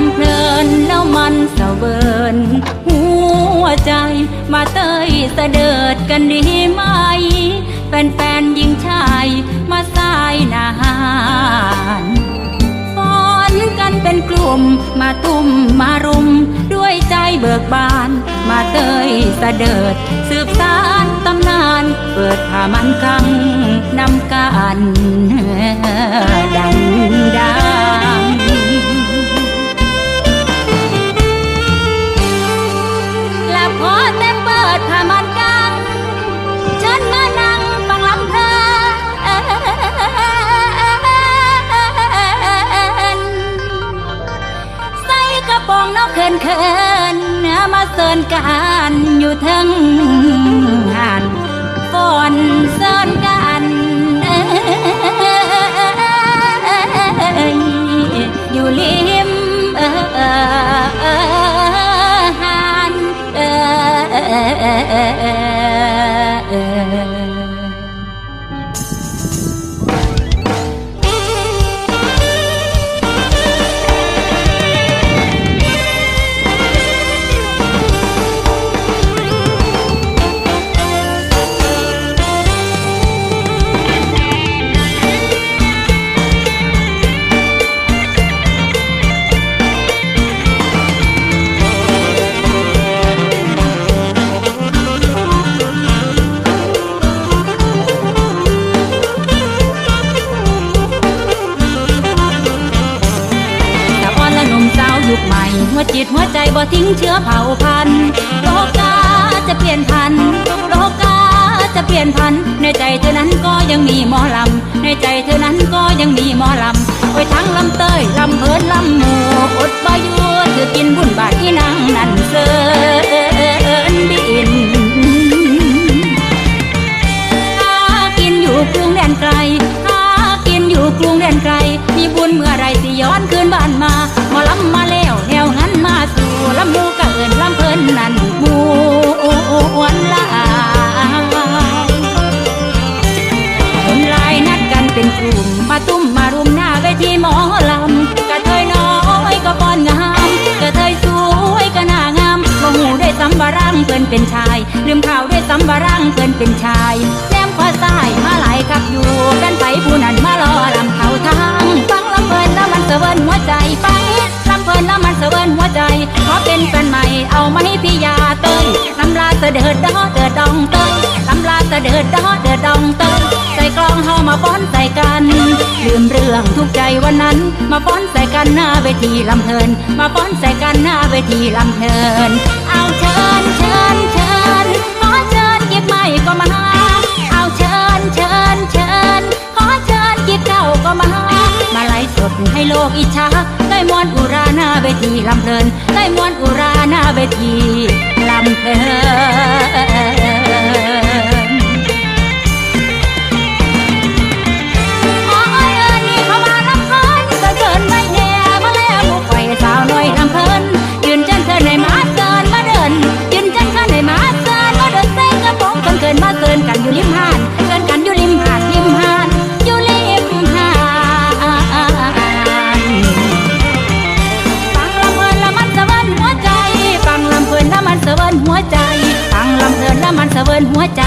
ำเพลินแล้วมันเสวนหัวใจมาเตยสะเดิดกันดีไหมแฟนๆยิงชายมาสายนานฟ้อนกันเป็นกลุ่มมาตุ้มมารุม ด้วยใจเบิกบาน มาเตยสะเดิดสืบสานตำนาน เปิดผ้ามันกังนำการดังดา ดผ้ามันกังฉันมานั่งฟังลำเพลินใส่กระโปรงนอกเขินเขินมาเสินกันอยู่ทั้งหัน หัวจิตหัวใจบ่ทิ้งเชื้อเผ่าพันธุ์โลกาจะเปลี่ยนพันโลกาจะเปลี่ยนพันในใจเธอนั้นก็ยังมีหมอลำ ในใจเธอนั้นก็ยังมีหมอลำโอ้ทั้งลำเตยลำเพินลำหมูอดบ่อยู่ถือกินบุญบาทที่นางนั่นเสินบินหากินอยู่กรุงแดนไกลหากินอยู่กรุงแดนไกล มีบุญเมื่อไรสิย้อนคืนบ้านมา เพิ่นเป็นชาย ลืมข่าวด้ซ้ำบารังเพิ่นเป็นชายแนมขวาซ้ายมาหลายครับอยู่กันไปผู้นั้นมารอลำเขาทางฟังลำเพลินแล้วมันเสวินหัวใจฟังลำเพลินแล้วมันเสวินหัวใจขอเป็นแฟนใหม่เอามาให้พี่ยาเตยลำลาเสด็จดอเดือดดองเตยลำลาเสด็จดอเดือดดองเตยใส่กลองเฮามาฟ้อนใส่กันลืมเรื่องทุกใจวันนั้น มาฟ้อนใส่กันหน้าเวทีลำเพลิน มาฟ้อนใส่กันหน้าเวทีลำเพลิน เอาเชิญเชิญเชิญขอเชิญเก็บไม่ก็มาเอาเชิญเชิญเชิญขอเชิญเก็บเก่าก็มามาไล่สดให้โลกอิจฉาได้มวนอุราหน้าเวทีลำเพลิน ได้มวนอุราหน้าเวทีลำเพลิน วนหัวใจ